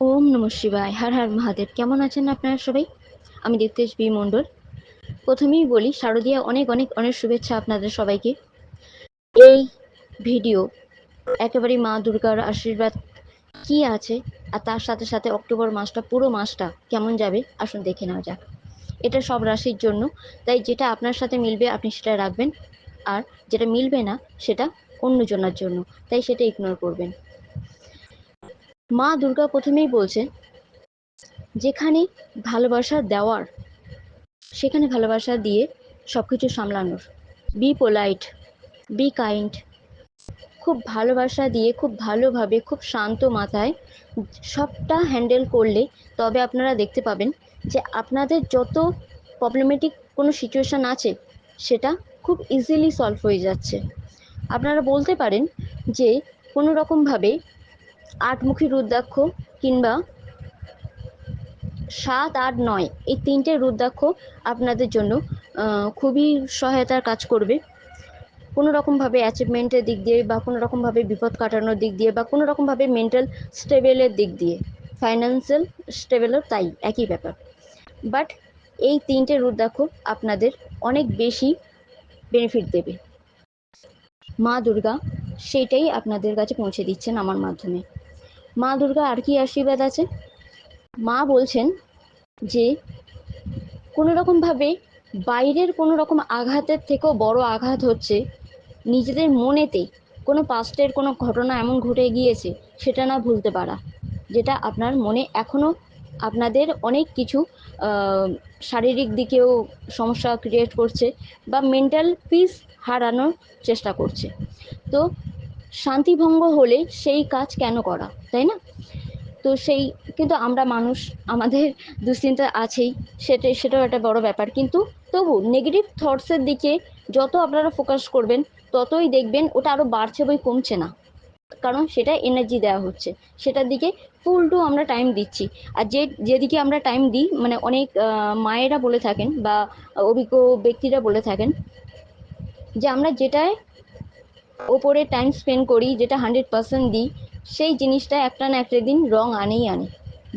ওম নমঃ শিবায়, হর হর মহাদেব। কেমন আছেন আপনারা সবাই? আমি দীপ্তেশ বি মণ্ডল। প্রথমেই বলি, শারদীয়া অনেক অনেক অনেক শুভেচ্ছা আপনাদের সবাইকে। এই ভিডিও একেবারে মা দুর্গার আশীর্বাদ। কি আছে? আর তার সাথে সাথে অক্টোবর মাসটা, পুরো মাসটা কেমন যাবে? আসুন দেখে নেওয়া যাক। এটা সব রাশির জন্য। তাই যেটা আপনার সাথে মিলবে, আপনি সেটা রাখবেন। আর যেটা মিলবে না, সেটা অন্যজনের জন্য। তাই সেটা ইগনোর করবেন। মা দুর্গা প্রথমেই বলছেন, যেখানে ভালোবাসা দেওয়ার, সেখানে ভালোবাসা দিয়ে সব কিছু সামলানোর। বি পোলাইট বি কাইন্ড খুব ভালোবাসা দিয়ে, খুব ভালোভাবে, খুব শান্ত মাথায় সবটা হ্যান্ডেল করলে তবে আপনারা দেখতে পাবেন যে আপনাদের যত প্রবলেমেটিক কোনো সিচুয়েশান আছে, সেটা খুব ইজিলি সলভ হয়ে যাচ্ছে। আপনারা বলতে পারেন যে কোনো রকমভাবে আটমুখী রুদ্রাক্ষ কিংবা সাত, আট, নয়, এই তিনটে রুদ্রাক্ষ আপনাদের জন্য খুবই সহায়তার কাজ করবে। কোনো রকমভাবে অ্যাচিভমেন্টের দিক দিয়ে বা কোনো রকমভাবে বিপদ কাটানোর দিক দিয়ে বা কোনো রকমভাবে মেন্টাল স্টেবেলের দিক দিয়ে ফাইন্যান্সিয়াল স্টেবেলও তাই, একই ব্যাপার। বাট এই তিনটে রুদ্রাক্ষ আপনাদের অনেক বেশি বেনিফিট দেবে। মা দুর্গা, সেইটাই আপনাদের কাছে পৌঁছে দিচ্ছেন আমার মাধ্যমে। মা দুর্গা আর কি আশীর্বাদ আছে? মা বলছেন যে, কোনো রকমভাবে বাইরের কোনো রকম আঘাতের থেকেও বড় আঘাত হচ্ছে। নিজেদের মনেতে কোনো পাস্টের কোনো ঘটনা এমন ঘটে গিয়েছে, সেটা না ভুলতে পারা। যেটা আপনার মনে এখনও আপনাদের অনেক কিছু শারীরিক দিকেও সমস্যা ক্রিয়েট করছে বা মেন্টাল পিস হারানোর চেষ্টা করছে। তো শান্তিভঙ্গ হলে সেই কাজ কেন করা, তাই না? তো সেই, কিন্তু আমরা মানুষ, আমাদের দুশ্চিন্তা আছেই, সেটা, সেটাও একটা বড় ব্যাপার। কিন্তু তবু নেগেটিভ থটসের দিকে যত আপনারা ফোকাস করবেন, ততই দেখবেন ওটা আরও বাড়ছে বই কমছে না। কারণ সেটা এনার্জি দেওয়া হচ্ছে। সেটার দিকে ফুল টু আমরা টাইম দিচ্ছি। আর যে, যেদিকে আমরা টাইম দিই মানে অনেক মায়েরা বলে থাকেন বা অভিজ্ঞ ব্যক্তিরা বলে থাকেন যে আমরা যেটায় ওপরে টাইম স্পেন্ড করি, যেটা হান্ড্রেড পার্সেন্ট দিই, সেই জিনিসটা একটা না একটা দিন রং আনেই আনে।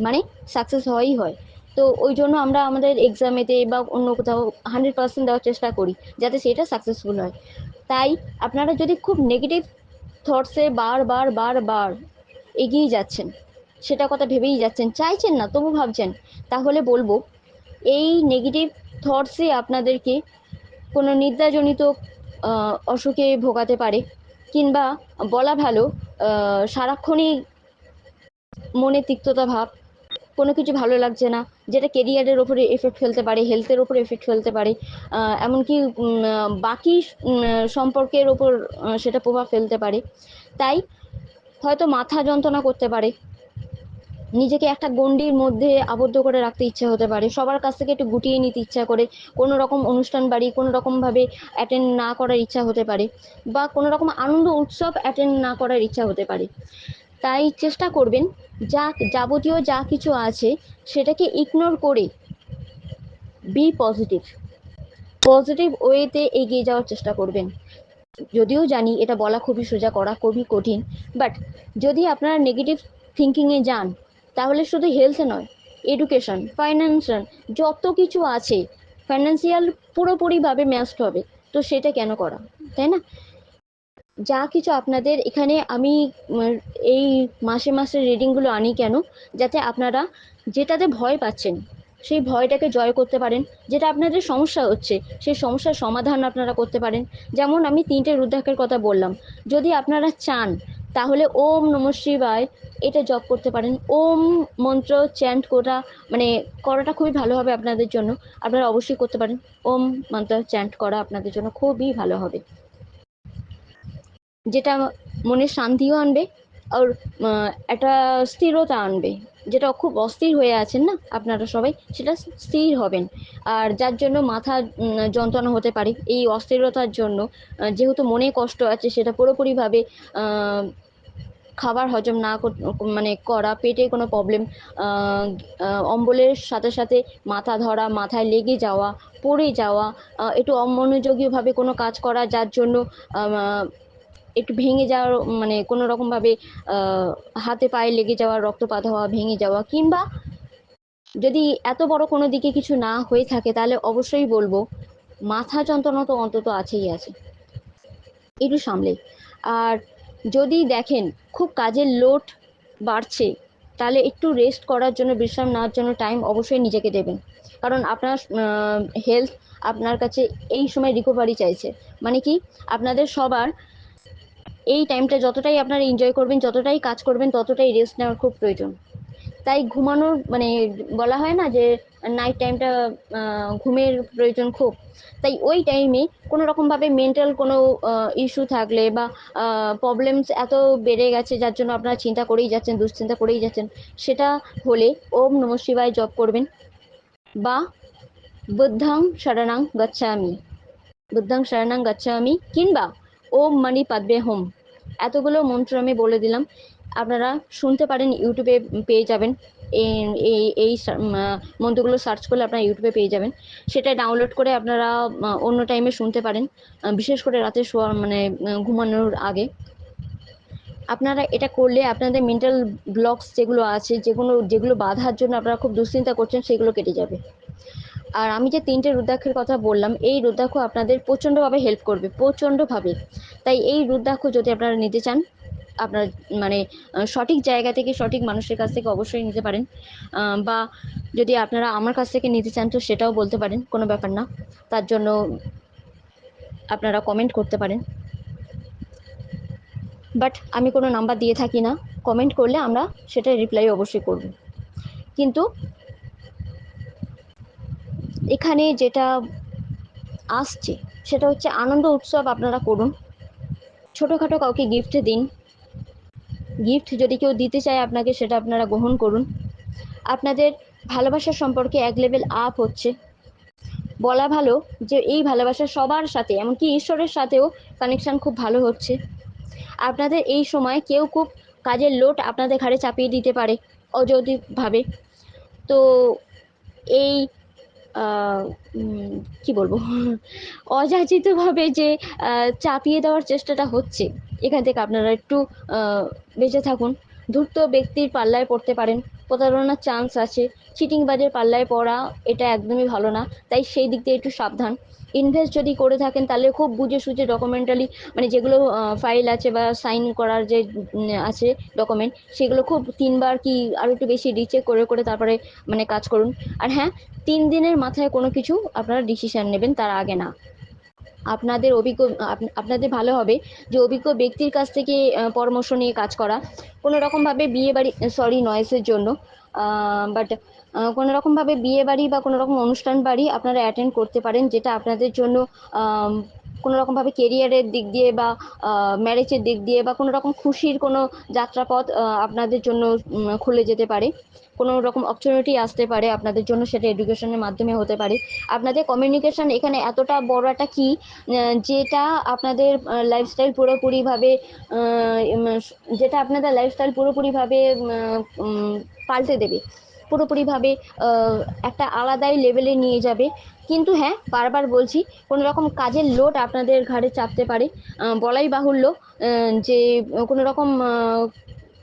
মানে সাকসেস হয়ই হয়। তো ওই জন্য আমরা আমাদের এক্সামেতে বা অন্য কোথাও হান্ড্রেড পার্সেন্ট দেওয়ার চেষ্টা করি, যাতে সেটা সাকসেসফুল হয়। তাই আপনারা যদি খুব নেগেটিভ থটসে বারবার বারবার এগিয়ে যাচ্ছেন, সেটা কথা ভেবেই যাচ্ছেন, চাইছেন না, তবু ভাবছেন, তাহলে বলব, এই নেগেটিভ থটসে আপনাদেরকে কোনো নিদ্রাজনিত অসুখে ভোগাতে পারে কিংবা বলা ভালো সারাক্ষণই মনে তিক্ততা ভাব, কোনো কিছু ভালো লাগছে না, যেটা কেরিয়ারের ওপরে এফেক্ট ফেলতে পারে হেলথের ওপরে এফেক্ট ফেলতে পারে এমনকি বাকি সম্পর্কের ওপর সেটা প্রভাব ফেলতে পারে। তাই হয়তো মাথা যন্ত্রণা করতে পারে নিজেকে একটা গণ্ডির মধ্যে আবদ্ধ করে রাখতে ইচ্ছা হতে পারে। সবার কাছ থেকে একটু গুটিয়ে নিতে ইচ্ছা করে, কোনো রকম অনুষ্ঠান বাড়ি, কোনো রকমভাবে অ্যাটেন্ড না করার ইচ্ছা হতে পারে বা কোনো রকম আনন্দ উৎসব অ্যাটেন্ড না করার ইচ্ছা হতে পারে। তাই চেষ্টা করবেন, যা যাবতীয় যা কিছু আছে সেটাকে ইগনোর করে বি পজিটিভ পজিটিভ ওয়েতে এগিয়ে যাওয়ার চেষ্টা করবেন। যদিও জানি এটা বলা খুবই সোজা, করা খুবই কঠিন বাট যদি আপনারা নেগেটিভ থিঙ্কিংয়ে যান তাহলে শুধু হেলথ নয় এডুকেশন ফাইন্যান্সিয়াল যত কিছু আছে ফাইন্যান্সিয়াল পুরোপুরিভাবে ম্যাস্ট হবে। তো সেটা কেন করা? তাই না? যা কিছু আপনাদের এখানে আমি এই মাসে মাসে রিডিংগুলো আনি কেন? যাতে আপনারা যেটাতে ভয় পাচ্ছেন, সেই ভয়টাকে জয় করতে পারেন। যেটা আপনাদের সমস্যা হচ্ছে, সেই সমস্যার সমাধান আপনারা করতে পারেন। যেমন আমি তিনটে রুদ্রাক্ষের কথা বললাম। যদি আপনারা চান, তাহলে ওম নম শিবায় এটা জপ করতে পারেন। ওম মন্ত্র চ্যান্ট করা মানে করাটা খুবই ভালো হবে আপনাদের জন্য। আপনারা অবশ্যই করতে পারেন। ওম মন্ত্র চ্যান্ট করা আপনাদের জন্য খুবই ভালো হবে। যেটা মনে শান্তিও আনবে আর একটা স্থিরতা আনবে। যেটা খুব অস্থির হয়ে আছেন না আপনারা সবাই, সেটা স্থির হবেন। আর যার জন্য মাথা যন্ত্রণা হতে পারে, এই অস্থিরতার জন্য যেহেতু মনে কষ্ট আছে, সেটা পুরোপুরিভাবে খাবার হজম না মানে করা পেটে কোনো প্রবলেম অম্বলের সাথে সাথে মাথা ধরা, মাথায় লেগে যাওয়া, পড়ে যাওয়া একটু অমনোযোগীভাবে কোনো কাজ করা, যার জন্য একটু ভেঙে যাওয়ার মানে কোনো রকমভাবে হাতে পায়ে লেগে যাওয়া, রক্তপাত হওয়া, ভেঙে যাওয়া, কিংবা যদি এত বড় কোনো দিকে কিছু না হয়ে থাকে, তাহলে অবশ্যই বলব, মাথা যন্ত্রণা তো অন্তত আছেই আছে। একটু সামলে আর যদি দেখেন খুব কাজের লোড বাড়ছে, তাহলে একটু রেস্ট করার জন্য, বিশ্রাম নেওয়ার জন্য টাইম অবশ্যই নিজেকে দেবেন। কারণ আপনার হেলথ আপনার কাছে এই সময় রিকভারি চাইছে। মানে কি, আপনাদের সবার এই টাইমটা যতটাই আপনারা এনজয় করবেন, যতটাই কাজ করবেন, ততটাই রেস্ট নেওয়ার খুব প্রয়োজন। তাই ঘুমানোর মানে বলা হয় না যে নাইট টাইমটা ঘুমের প্রয়োজন খুব। তাই ওই টাইমে কোনো রকমভাবে মেন্টাল কোনো ইস্যু থাকলে বা প্রবলেমস এত বেড়ে গেছে যার জন্য আপনারা চিন্তা করেই যাচ্ছেন, দুশ্চিন্তা করেই যাচ্ছেন, সেটা হলে ওম নম শিবায় জপ করবেন। বা বুদ্ধাং শরণাং গচ্ছামি। বুদ্ধাং শরণাং গচ্ছামি কিংবা ওম মানি পাদবে হোম। এতগুলো মন্ত্র আমি বলে দিলাম। আপনারা শুনতে পারেন, ইউটিউবে পেয়ে যাবেন। এই এই মন্ত্রগুলো সার্চ করলে আপনারা ইউটিউবে পেয়ে যাবেন। সেটা ডাউনলোড করে আপনারা অন্য টাইমে শুনতে পারেন। বিশেষ করে রাতে শোয়ার মানে ঘুমানোর আগে। আপনারা এটা করলে আপনাদের মেন্টাল ব্লকস যেগুলো আছে, যেগুলো যেগুলো বাধার জন্য আপনারা খুব দুশ্চিন্তা করছেন, সেগুলো কেটে যাবে। আর আমি যে তিনটে রুদ্রাক্ষের কথা বললাম, এই রুদ্রাক্ষ আপনাদের প্রচণ্ডভাবে হেল্প করবে, প্রচণ্ডভাবে। তাই এই রুদ্রাক্ষ যদি আপনারা নিতে চান আপনার মানে সঠিক জায়গা থেকে সঠিক মানুষের কাছ থেকে অবশ্যই নিতে পারেন। বা যদি আপনারা আমার কাছ থেকে নিতে চান তো সেটাও বলতে পারেন, কোনো ব্যাপার না। তার জন্য আপনারা কমেন্ট করতে পারেন। বাট আমি কোনো নাম্বার দিয়ে থাকি না। কমেন্ট করলে আমরা সেটা রিপ্লাই অবশ্যই করব। কিন্তু এখানে যেটা আসছে, সেটা হচ্ছে আনন্দ উৎসব আপনারা করুন। ছোটোখাটো কাউকে গিফট দিন। গিফট যদি কেউ দিতে চায় আপনাকে, সেটা আপনারা গ্রহণ করুন। আপনাদের ভালোবাসার সম্পর্কে এক লেভেল আপ হচ্ছে। বলা ভালো যে এই ভালোবাসা সবার সাথে, এমনকি ঈশ্বরের সাথেও কানেকশান খুব ভালো হচ্ছে। আপনাদের এই সময় কেউ খুব কাজের লোড আপনাদের ঘাড়ে চাপিয়ে দিতে পারে অযৌতিকভাবে তো এই কি বলব? অযাচিতভাবে যে চাপিয়ে দেওয়ার চেষ্টাটা হচ্ছে, এখান থেকে আপনারা একটু বেঁচে থাকুন। ধূর্ত ব্যক্তির পাল্লায় পড়তে পারেন। প্রতারণার চান্স আছে। চিটিংবাজের পাল্লায় পড়া এটা একদমই ভালো না। তাই সেই দিক দিয়ে একটু সাবধান। ইনভেস্ট যদি করে থাকেন, তাহলে খুব বুঝে সুঝে ডকুমেন্টালি মানে যেগুলো ফাইল আছে বা সাইন করার যে আছে ডকুমেন্ট সেগুলো খুব তিনবার কি আরও একটু বেশি রিচেক করে করে তারপরে মানে কাজ করুন। আর হ্যাঁ তিন দিনের মাথায় কোনো কিছু আপনারা ডিসিশান নেবেন, তার আগে না। আপনাদের অভিজ্ঞ আপনাদের ভালো হবে যে অভিজ্ঞ ব্যক্তির কাছ থেকে পরামর্শ নিয়ে কাজ করা। কোনো রকমভাবে বিয়ে বাড়ি সরি নয়েসের জন্য বাট কোনো রকমভাবে বিয়ে বাড়ি বা কোনো রকম অনুষ্ঠান বাড়ি আপনারা অ্যাটেন্ড করতে পারেন, যেটা আপনাদের জন্য কোনো রকমভাবে কেরিয়ারের দিক দিয়ে বা ম্যারেজের দিক দিয়ে বা কোনো রকম খুশির কোনো যাত্রাপথ আপনাদের জন্য খুলে যেতে পারে। কোনো রকম অপরচুনিটি আসতে পারে আপনাদের জন্য, সেটা এডুকেশনের মাধ্যমে হতে পারে। আপনাদের কমিউনিকেশান এখানে এতটা বড় একটা কি যেটা আপনাদের লাইফস্টাইল পুরোপুরিভাবে যেটা আপনাদের লাইফস্টাইল পুরোপুরিভাবে পাল্টে দেবে। পুরোপুরিভাবে একটা আলাদাই লেভেলে নিয়ে যাবে। কিন্তু হ্যাঁ বারবার বলছি কোনো রকম কাজের লোড আপনাদের ঘাড়ে চাপতে পারে। বলাই বাহুল্য যে কোনো রকম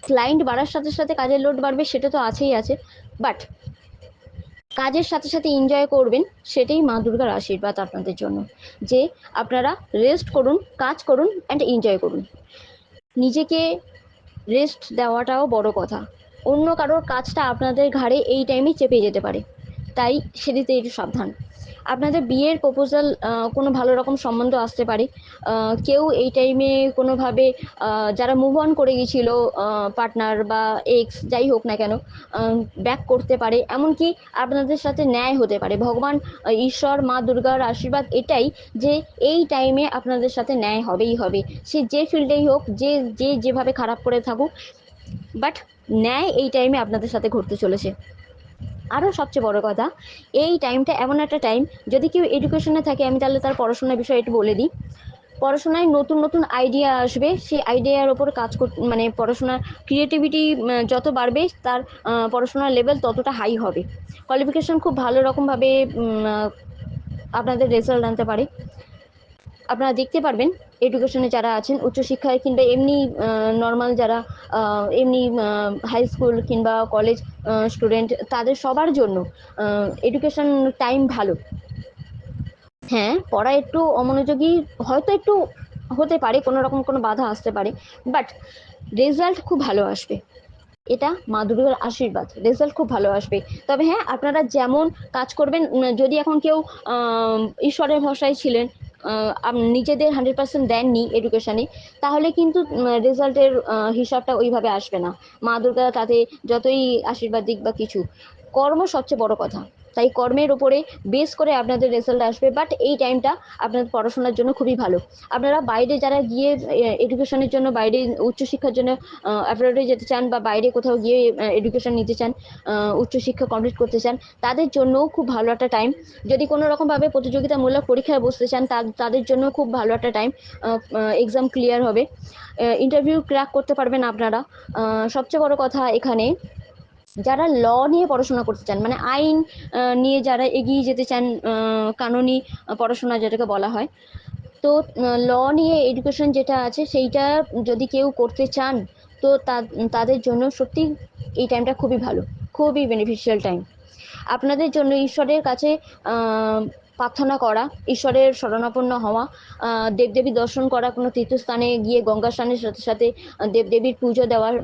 ক্লায়েন্ট বাড়ার সাথে সাথে কাজের লোড বাড়বে, সেটা তো আছেই আছে। বাট কাজের সাথে সাথে এনজয় করবেন, সেটাই মা দুর্গার আশীর্বাদ আপনাদের জন্য। যে আপনারা রেস্ট করুন, কাজ করুন অ্যান্ড এনজয় করুন। নিজেকে রেস্ট দেওয়াটাও বড় কথা। অন্য কারোর কাজটা আপনাদের ঘাড়ে এই টাইমে চেপে যেতে পারে। তাই সেদিকে একটু সাবধান। আপনাদের বিয়ের প্রপোজাল কোনো ভালো রকম সম্বন্ধ আসতে পারে। কেউ এই টাইমে কোনোভাবে যারা মুভ অন করে গিয়েছিল পার্টনার বা এক্স যাই হোক না কেন ব্যাক করতে পারে। এমনকি আপনাদের সাথে ন্যায় হতে পারে। ভগবান, ঈশ্বর, মা দুর্গার আশীর্বাদ এটাই যে এই টাইমে আপনাদের সাথে ন্যায় হবেই হবে। সে যে ফিল্ডেই হোক, যে যে যেভাবে খারাপ করে থাকুক বাট ন্যায় এই টাইমে আপনাদের সাথে ঘটতে চলেছে। আরও সবচেয়ে বড় কথা, এই টাইমটা এমন একটা টাইম যদি কেউ এডুকেশনে থাকে, আমি তাহলে তার পড়াশোনার বিষয়ে একটু বলে দিই। পড়াশোনায় নতুন নতুন আইডিয়া আসবে, সেই আইডিয়ার ওপর কাজ কর মানে পড়াশোনার ক্রিয়েটিভিটি যত বাড়বে, তার পড়াশোনার লেভেল ততটা হাই হবে। কোয়ালিফিকেশান খুব ভালো রকমভাবে আপনাদের রেজাল্ট আনতে পারে। আপনারা দেখতে পারবেন এডুকেশনে যারা আছেন, উচ্চশিক্ষায় কিংবা এমনি নর্মাল যারা এমনি হাই স্কুল কিংবা কলেজ স্টুডেন্ট তাদের সবার জন্য এডুকেশন টাইম ভালো। হ্যাঁ পড়া একটু অমনোযোগী, হয়তো একটু হতে পারে, কোনো রকম কোনো বাধা আসতে পারে বাট রেজাল্ট খুব ভালো আসবে। এটা মা দুর্গার আশীর্বাদ। রেজাল্ট খুব ভালো আসবে। তবে হ্যাঁ আপনারা যেমন কাজ করবেন যদি এখন কেউ ঈশ্বরের ভরসায় ছিলেন নিজেদের হান্ড্রেড পার্সেন্ট দেননি এডুকেশানে তাহলে কিন্তু রেজাল্টের হিসাবটা ওইভাবে আসবে না। মা দুর্গা তাতে যতই আশীর্বাদ দিক বা কিছু, কর্ম সবচেয়ে বড় কথা। তাই কর্মের ওপরে বেস করে আপনাদের রেজাল্ট আসবে বাট এই টাইমটা আপনাদের পড়াশোনার জন্য খুবই ভালো। আপনারা বাইরে যারা গিয়ে এডুকেশনের জন্য বাইরে উচ্চশিক্ষার জন্য অ্যাব্রডে যেতে চান বা বাইরে কোথাও গিয়ে এডুকেশন নিতে চান উচ্চশিক্ষা কমপ্লিট করতে চান, তাদের জন্যও খুব ভালো একটা টাইম যদি কোনো রকমভাবে প্রতিযোগিতামূলক পরীক্ষায় বসতে চান তাদের জন্য খুব ভালো একটা টাইম এক্সাম ক্লিয়ার হবে। ইন্টারভিউ ক্র্যাক করতে পারবেন আপনারা। সবচেয়ে বড় কথা এখানে যারা ল নিয়ে পড়াশোনা করতে চান মানে আইন নিয়ে যারা এগিয়ে যেতে চান কানুনি পড়াশোনা যেটাকে বলা হয়, তো ল নিয়ে এডুকেশন যেটা আছে সেইটা যদি কেউ করতে চান, তো তাদের জন্য সত্যি এই টাইমটা খুবই ভালো, খুবই বেনিফিশিয়াল টাইম আপনাদের জন্য ঈশ্বরের কাছে প্রার্থনা করা, ঈশ্বরের শরণাপন্ন হওয়া দেবদেবী দর্শন করা, কোনো তীর্থস্থানে গিয়ে গঙ্গা স্নানের সাথে সাথে দেবদেবীর পুজো দেওয়ার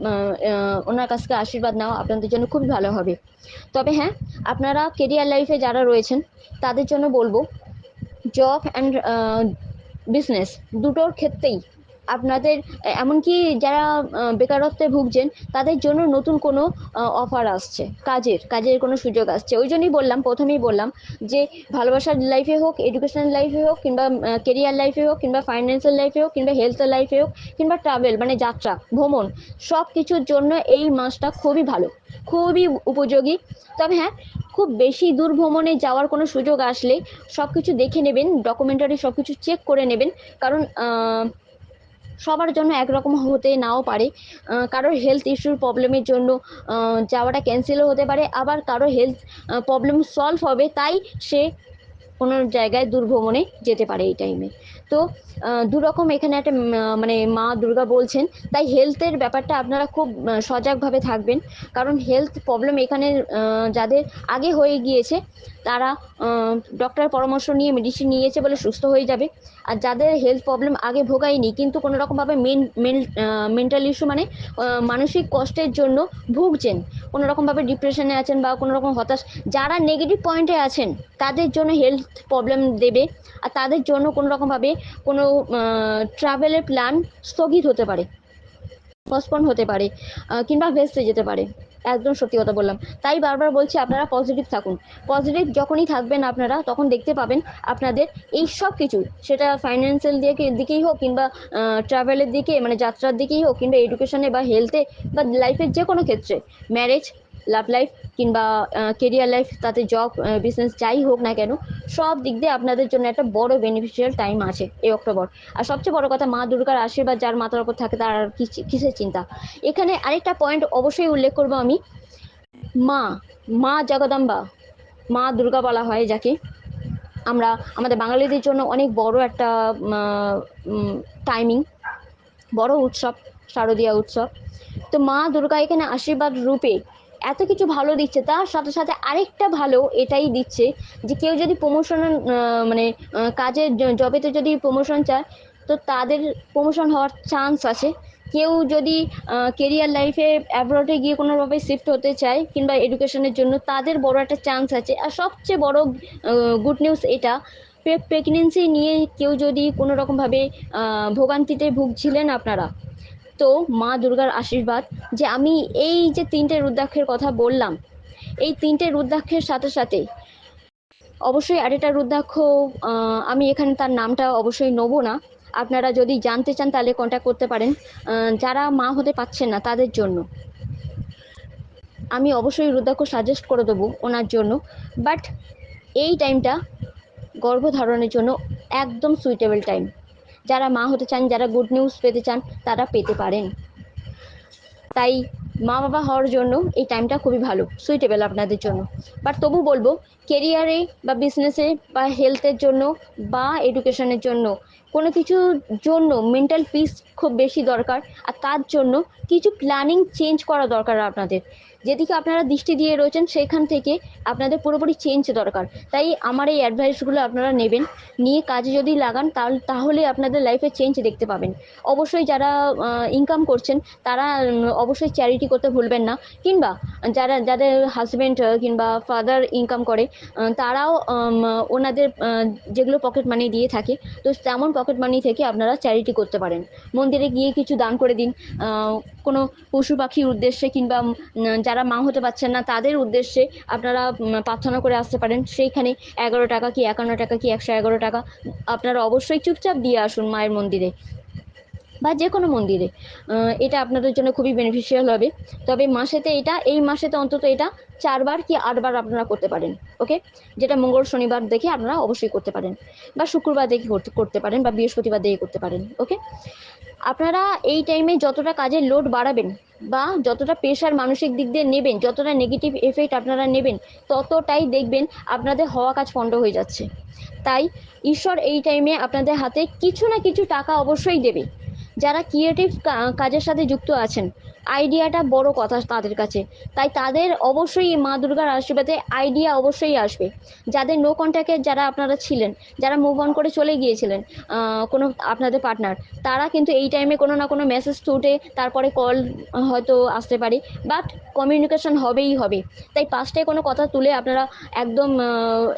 ওনার কাছ থেকে আশীর্বাদ নেওয়া আপনাদের জন্য খুবই ভালো হবে। তবে হ্যাঁ আপনারা কেরিয়ার লাইফে যারা রয়েছেন, তাদের জন্য বলব জব অ্যান্ড বিজনেস দুটোর ক্ষেত্রেই আপনাদের এমনকি যারা বেকারত্বে ভুগছেন, তাদের জন্য নতুন কোনো অফার আসছে। কাজের কাজের কোনো সুযোগ আসছে। ওই জন্যই বললাম, প্রথমেই বললাম যে, ভালোবাসার লাইফে হোক এডুকেশনাল লাইফে হোক, কিংবা কেরিয়ার লাইফে হোক, কিংবা ফাইন্যান্সিয়াল লাইফে হোক, কিংবা হেলথ লাইফে হোক, কিংবা ট্রাভেল মানে যাত্রা, ভ্রমণ সব কিছুর জন্য এই মাসটা খুবই ভালো, খুবই উপযোগী। তবে হ্যাঁ খুব বেশি দূর ভ্রমণে যাওয়ার কোনো সুযোগ আসলে সব কিছু দেখে নেবেন ডকুমেন্টারি সব কিছু চেক করে নেবেন, কারণ সবার জন্য একরকম হতে নাও পারে। কারোর হেলথ ইস্যুর প্রবলেমের জন্য যাওয়াটা ক্যান্সেলও হতে পারে। আবার কারও হেলথ প্রবলেম সলভ হবে, তাই সে কোনো জায়গায় দূর ভ্রমণে যেতে পারে এই টাইমে তো দুরকম এখানে একটা মানে মা দুর্গা বলছেন, তাই হেলথের ব্যাপারটা আপনারা খুব সজাগভাবে থাকবেন। কারণ হেলথ প্রবলেম এখানে যাদের আগে হয়ে গিয়েছে, তারা ডক্টর পরামর্শ নিয়ে মেডিসিন নিয়েছে বলে সুস্থ হয়ে যাবে। আর যাদের হেলথ প্রবলেম আগে ভোগায়নি, কিন্তু কোনো রকমভাবে মেন মেন্টাল ইস্যু মানে মানসিক কষ্টের জন্য ভুগছেন। কোনো রকমভাবে ডিপ্রেশনে আছেন বা কোনো রকম হতাশ, যারা নেগেটিভ পয়েন্টে আছেন, তাদের জন্য হেলথ প্রবলেম দেবে। আর তাদের জন্য কোনো রকমভাবে কোনো ট্রাভেলের প্ল্যান স্থগিত হতে পারে পসপন হতে পারে কিংবা ভেস্তে যেতে পারে। একদম সত্যি কথা বললাম। তাই বারবার বলছি আপনারা পজিটিভ থাকুন। পজিটিভ যখনই থাকবেন আপনারা, তখন দেখতে পাবেন আপনাদের এই সব কিছু। সেটা ফাইন্যান্সিয়াল দিকে দিকেই হোক কিংবা ট্রাভেলের দিকে মানে যাত্রার দিকেই হোক কিংবা এডুকেশনে বা হেলথে বা লাইফের যে কোনো ক্ষেত্রে ম্যারেজ লাভ লাইফ কিংবা কেরিয়ার লাইফ তাতে জব বিজনেস যাই হোক না কেন, সব দিক দিয়ে আপনাদের জন্য একটা বড় বেনিফিশিয়াল টাইম আছে এই অক্টোবর। আর সবচেয়ে বড় কথা, মা দুর্গার আশীর্বাদ যার মাথার উপর থাকে তার আর কিস- কিসের চিন্তা? এখানে আরেকটা পয়েন্ট অবশ্যই উল্লেখ করব আমি। মা মা জগদম্বা, মা দুর্গা বলা হয় যাকে। আমরা, আমাদের বাঙালিদের জন্য অনেক বড় একটা টাইমিং বড় উৎসব, শারদীয়া উৎসব। তো মা দুর্গা এখানে আশীর্বাদ রূপে এত কিছু ভালো দিচ্ছে, তার সাথে সাথে আরেকটা ভালো এটাই দিচ্ছে যে কেউ যদি প্রমোশন মানে কাজের জবেতে যদি প্রমোশন চায়, তো তাদের প্রমোশন হওয়ার চান্স আছে। কেউ যদি কেরিয়ার লাইফে অ্যাব্রডে গিয়ে কোনোভাবে শিফট হতে চায় কিংবা এডুকেশনের জন্য, তাদের বড় একটা চান্স আছে। আর সবচেয়ে বড় গুড নিউজ এটা প্রেগনেন্সি নিয়ে কেউ যদি কোনো রকমভাবে ভোগান্তিতে ভুগছিলেন আপনারা তো মা দুর্গার আশীর্বাদ যে আমি এই যে তিনটে রুদ্রাক্ষের কথা বললাম, এই তিনটে রুদ্রাক্ষের সাথে সাথে অবশ্যই আরেকটা রুদ্রাক্ষ আমি এখানে তার নামটা অবশ্যই নেব না। আপনারা যদি জানতে চান তাহলে কন্ট্যাক্ট করতে পারেন। যারা মা হতে পারছেন না তাদের জন্য। আমি অবশ্যই রুদ্রাক্ষ সাজেস্ট করে দেবো ওনার জন্য। বাট এই টাইমটা গর্ভধারণের জন্য একদম সুইটেবল টাইম যারা মা হতে চান, যারা গুড নিউজ পেতে চান, তারা পেতে পারেন। তাই মা বাবা হওয়ার জন্য এই টাইমটা খুবই ভালো সুইটেবল আপনাদের জন্য। বাট তবু বলব কেরিয়ারে বা বিজনেসে বা হেলথের জন্য বা এডুকেশনের জন্য কোনো কিছুর জন্য মেন্টাল পিস খুব বেশি দরকার। আর তার জন্য কিছু প্ল্যানিং চেঞ্জ করা দরকার আপনাদের। যেদিকে আপনারা দৃষ্টি দিয়ে রয়েছেন, সেখান থেকে আপনাদের পুরোপুরি চেঞ্জ দরকার। তাই আমার এই অ্যাডভাইসগুলো আপনারা নেবেন। নিয়ে কাজে যদি লাগান, তাহলে আপনাদের লাইফে চেঞ্জ দেখতে পাবেন। অবশ্যই যারা ইনকাম করছেন, তারা অবশ্যই চ্যারিটি করতে ভুলবেন না। কিংবা যারা, যাদের হাজব্যান্ড কিংবা ফাদার ইনকাম করে তারাও ওনাদের যেগুলো পকেট মানি দিয়ে থাকে, তো তেমন পকেট মানি থেকে আপনারা চ্যারিটি করতে পারেন। মন্দিরে গিয়ে কিছু দান করে দিন। কোনো পশু পাখির উদ্দেশ্যে কিংবা যারা মা হতে পারছেন না, তাদের উদ্দেশ্যে আপনারা প্রার্থনা করে আসতে পারেন। সেইখানে এগারো টাকা কি একান্ন টাকা কি একশো এগারো টাকা, আপনারা অবশ্যই চুপচাপ দিয়ে আসুন মায়ের মন্দিরে। বা যে কোনো মন্দিরে এটা আপনাদের জন্য খুবই বেনিফিশিয়াল হবে। তবে মাসেতে এটা, এই মাসেতে অন্তত এটা চারবার কি আটবার আপনারা করতে পারেন ওকে যেটা মঙ্গল শনিবার দেখে আপনারা অবশ্যই করতে পারেন। বা শুক্রবার দেখে করতে- পারেন বা বৃহস্পতিবার দেখে করতে পারেন ওকে আপনারা এই টাইমে যতটা কাজের লোড বাড়াবেন বা যতটা প্রেশার মানসিক দিক দিয়ে নেবেন, যতটা নেগেটিভ এফেক্ট আপনারা নেবেন, ততটাই দেখবেন আপনাদের হওয়া কাজ পণ্ড হয়ে যাচ্ছে। তাই ঈশ্বর এই টাইমে আপনাদের হাতে কিছু না কিছু টাকা অবশ্যই দেবে। যারা ক্রিয়েটিভ কাজের সাথে যুক্ত আছেন আইডিয়াটা বড় কথা তাদের কাছে। তাই তাদের অবশ্যই মা দুর্গার আশীর্বাদে আইডিয়া অবশ্যই আসবে। যাদের নো কন্ট্যাক্টে যারা আপনারা ছিলেন, যারা মুভ অন করে চলে গিয়েছিলেন কোনো আপনাদের পার্টনার তারা কিন্তু এই টাইমে কোনো না কোনো মেসেজ থ্রুতে তারপরে কল হয়তো আসতে পারে বাট কমিউনিকেশন হবেই হবে। তাই পাঁচটায় কোনো কথা তুলে আপনারা একদম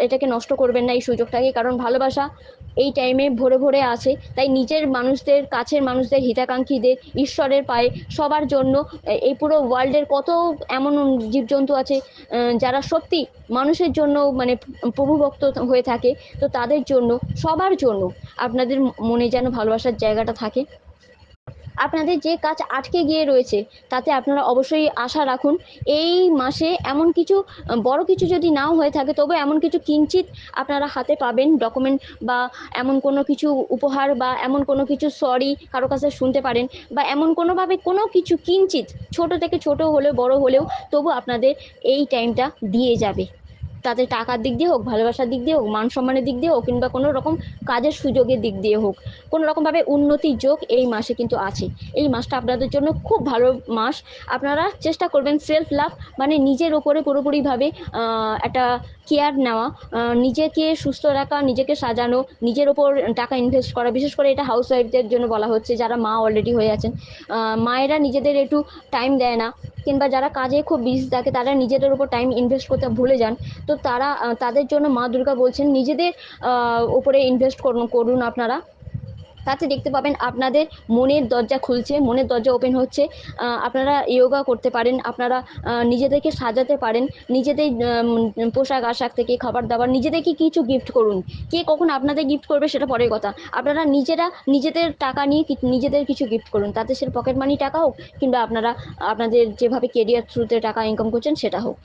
এটাকে নষ্ট করবেন না এই সুযোগটাকে, কারণ ভালোবাসা এই টাইমে ভোরে ভোরে আসে। তাই নিজের মানুষদের, কাছের মানুষদের, হিতাকাঙ্ক্ষীদের, ঈশ্বরের পায়ে সবার জন্য এই পুরো ওয়ার্ল্ডের কত এমন জীবজন্তু আছে যারা সত্যি মানুষের জন্য মানে প্রভুভক্ত হয়ে থাকে। তো তাদের জন্য, সবার জন্য আপনাদের মনে যেন ভালোবাসার জায়গাটা থাকে। আপনাদের যে কাজ আটকে গিয়ে রয়েছে, তাতে আপনারা অবশ্যই আশা রাখুন। এই মাসে এমন কিছু, বড় কিছু যদি নাও হয়ে থাকে, তবে এমন কিছু কিঞ্চিত আপনারা হাতে পাবেন ডকুমেন্ট বা এমন কোনো কিছু উপহার বা এমন কোনো কিছু সরি কারও কাছে শুনতে পারেন বা এমন কোনোভাবে কোনো কিছু কিঞ্চিত ছোট থেকে ছোট হলেও, বড় হলেও, তবু আপনাদের এই টাইমটা দিয়ে যাবে। তাতে টাকার দিক দিয়ে হোক, ভালোবাসার দিক দিয়ে হোক, মান সম্মানের দিক দিয়ে হোক, কিংবা কোনো রকম কাজের সুযোগের দিক দিয়ে হোক, কোনো রকমভাবে উন্নতির যোগ এই মাসে কিন্তু আছে। এই মাসটা আপনাদের জন্য খুব ভালো মাস। আপনারা চেষ্টা করবেন সেলফ লাভ মানে নিজের ওপরে পুরোপুরিভাবে একটা কেয়ার নেওয়া নিজেকে সুস্থ রাখা, নিজেকে সাজানো, নিজের ওপর টাকা ইনভেস্ট করা, বিশেষ করে এটা হাউস ওয়াইফদের জন্য বলা হচ্ছে, যারা মা অলরেডি হয়ে আছেন। মায়েরা নিজেদের একটু টাইম দেয় না, কিংবা যারা কাজে খুব বিজি থাকে, তারা নিজেদের ওপর টাইম ইনভেস্ট করতে ভুলে যান। তো তারা তাদের জন্য মা দুর্গা বলছেন, নিজেদের উপরে ইনভেস্ট করুন করুন আপনারা। তাতে দেখতে পাবেন আপনাদের মনের দরজা খুলছে, মনের দরজা ওপেন হচ্ছে। আপনারা ইয়োগা করতে পারেন, আপনারা নিজেদেরকে সাজাতে পারেন, নিজেদের পোশাক আশাক থেকে, খাবার দাবার, নিজেদেরকে কিছু গিফট করুন। কে কখন আপনাদের গিফট করবে সেটা পরের কথা। আপনারা নিজেরা নিজেদের টাকা নিয়ে নিজেদের কিছু গিফট করুন। তাতে সে পকেট মানি টাকা হোক, কিংবা আপনারা, আপনাদের যেভাবে কেরিয়ার থ্রুতে টাকা ইনকাম করছেন, সেটা হোক।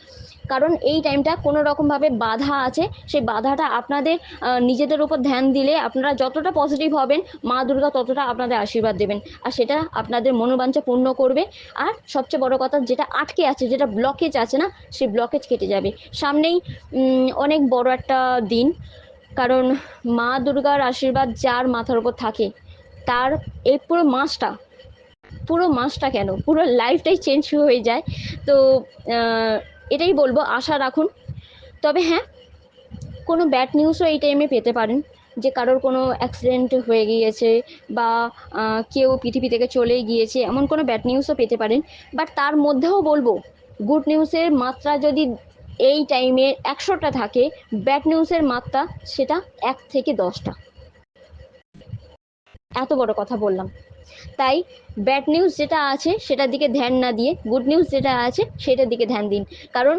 কারণ এই টাইমটা কোনো রকমভাবে বাধা আছে। সেই বাধাটা আপনাদের নিজেদের উপর ধ্যান দিলে আপনারা যতটা পজিটিভ হবেন, মা দুর্গা ততটা আপনাদের আশীর্বাদ দেবেন। আর সেটা আপনাদের মনোবাঞ্ছা পূর্ণ করবে। আর সবচেয়ে বড় কথা যেটা আটকে আছে, যেটা ব্লকেজ আছে না, সেই ব্লকেজ কেটে যাবে। সামনেই অনেক বড় একটা দিন। কারণ মা দুর্গার আশীর্বাদ যার মাথার উপর থাকে, তার এই পুরো মাসটা পুরো মাসটা কেন? পুরো লাইফটাই চেঞ্জ হয়ে যায়। তো এটাই বলব, আশা রাখুন। তবে হ্যাঁ কোনো ব্যাড নিউজও এই টাইমে পেতে পারেন, যে কারোর কোনো অ্যাক্সিডেন্ট হয়ে গিয়েছে বা কেউ পৃথিবী থেকে চলে গিয়েছে, এমন কোনো ব্যাড নিউজও পেতে পারেন। বাট তার মধ্যেও বলব গুড নিউজের মাত্রা যদি এই টাইমে একশোটা থাকে ব্যাড নিউজের মাত্রা সেটা এক থেকে দশটা। এত বড় কথা বললাম। তাই ব্যাড নিউজ যেটা আছে সেটার দিকে ধ্যান না দিয়ে গুড নিউজ যেটা আছে সেটার দিকে ধ্যান দিন। কারণ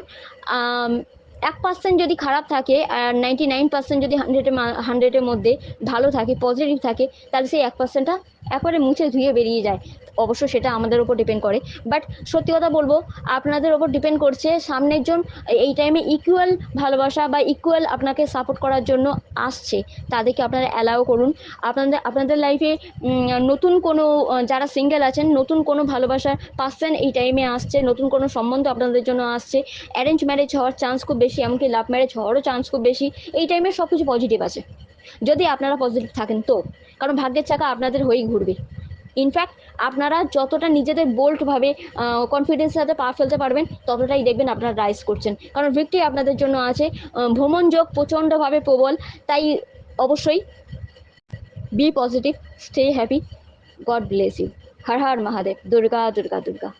এক পার্সেন্ট যদি খারাপ থাকে আর নাইনটি নাইন পার্সেন্ট যদি হান্ড্রেডের হান্ড্রেডের মধ্যে ভালো থাকে পজিটিভ থাকে, তাহলে সেই এক পার্সেন্টটা একবারে মুছে ধুয়ে বেরিয়ে যায়। অবশ্য সেটা আমাদের উপর ডিপেন্ড করে। বাট সত্যি কথা বলব, আপনাদের ওপর ডিপেন্ড করছে সামনের জন এই টাইমে ইকুয়াল ভালোবাসা বা ইকুয়াল আপনাকে সাপোর্ট করার জন্য আসছে, তাদেরকে আপনারা অ্যালাও করুন। আপনাদের আপনাদের লাইফে নতুন কোনো যারা সিঙ্গেল আছেন, নতুন কোনো ভালোবাসার পার্সন এই টাইমে আসছে, নতুন কোনো সম্বন্ধ আপনাদের জন্য আসছে অ্যারেঞ্জ ম্যারেজ হওয়ার চান্স খুব বেশি, এমনকি লাভ ম্যারেজ হওয়ারও চান্স খুব বেশি, এই টাইমে সব কিছু পজিটিভ আছে। যদি আপনারা পজিটিভ থাকেন তো, কারণ ভাগ্যের চাকা আপনাদের হয়েই ঘুরবে। ইনফ্যাক্ট আপনারা যতটা নিজেদের বোল্টভাবে কনফিডেন্সের সাথে পা ফেলতে পারবেন, ততটাই দেখবেন আপনারা রাইজ করছেন। কারণ ভিক্টরি আপনাদের জন্য আছে ভ্রমণযোগ ভ্রমণ যোগ প্রচণ্ডভাবে প্রবল, তাই অবশ্যই be positive stay happy God bless you Har Har Mahadev, Durga Durga Durga.